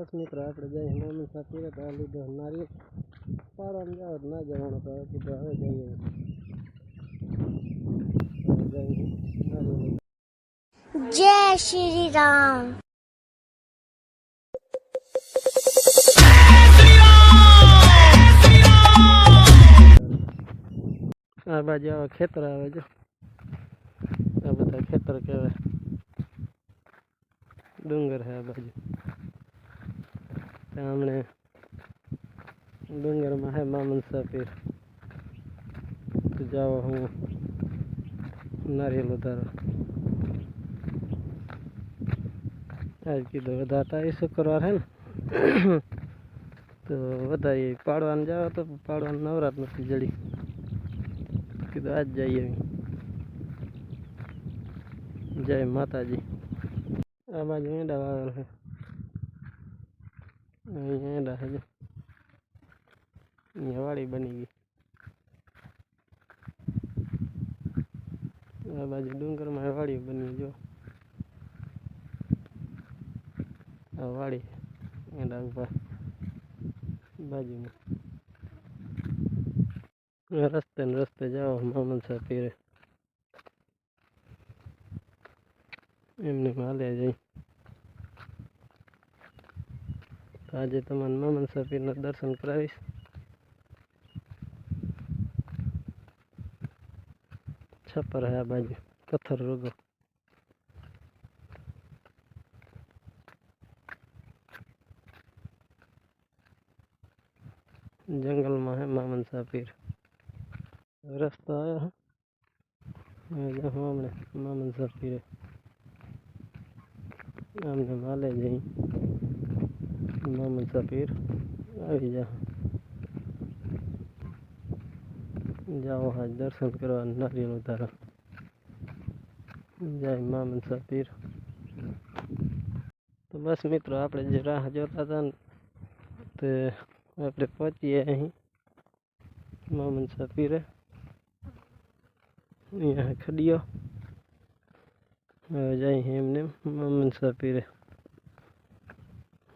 kas mitra prajay hindu min satira dalu dhanari param ja arna jawan ka kuda ho jaye jay shri ram આ બાજુ આવે ખેતર આવે જો આ બધા ખેતર કહેવાય ડુંગર હે આ બાજુ સામે ડુંગરમાં હે મા મનસા તો જાઓ હું નારિયેલ ઉધારો આજ કીધું વધારતા એ શુક્રવાર હે ને તો વધારીએ પાડવાનું જાઓ તો પાડવાનું નવરાત નથી જડી કીધું આજ જઈએ જય માતાજી આમાં જ મેળા આવેલ છે અહીંયા છે જો અહીંયા વાળી બની ગઈ આ બાજુ ડુંગરમાં વાળી બની જો આ વાળી એના ઉપર બાજુમાં રસ્તે ને રસ્તે જાઓ મામલ સાહેબ પીરે એમને હાલ્યા જઈ آج تم منصافی درشن کریسر ہے بجے جنگل میں ہے منسافی رست آیا ہوں ہم નો મુસાફિર આવી જા જાઓ હાજ દર્શન કરવા નારિયેલ તારા જય મા મુસાફિર તો બસ મિત્રો આપણે જે રાહ જોતા હતા ને તે આપણે પહોંચીએ અહીં મા મુસાફિરે અહીંયા ખડીયો હવે જઈ એમને મા મુસાફિરે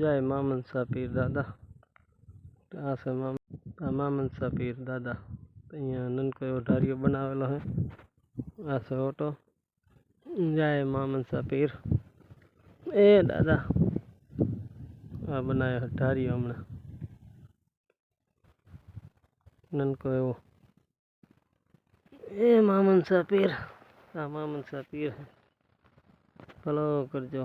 جائے مامن سا پیر دادا سے مامن سا پیر دادا اِن نن کو ڈھاریو بنا ہے سے جائے مامن سا پیر اے دادا آ بنا ہے نن کو ننکو ای من سا پیر ہاں سا پیر پلو کر جو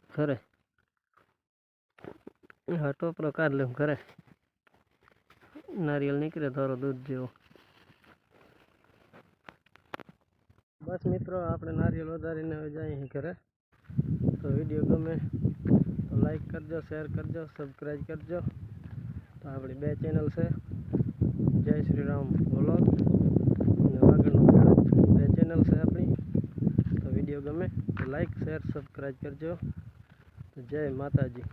કરે હટો પ્રકાર લેવું ખરે નારિયેલ નીકળે થોડો દૂધ જેવો બસ મિત્રો આપણે નારિયેલ વધારીને જાય જઈએ ઘરે તો વિડીયો ગમે તો લાઈક કરજો શેર કરજો સબસ્ક્રાઈબ કરજો તો આપણી બે ચેનલ છે જય શ્રી રામ વ્લોગ અને વાગણનો બે ચેનલ છે આપણી તો વિડીયો ગમે તો લાઈક શેર સબસ્ક્રાઈબ કરજો જય માતાજી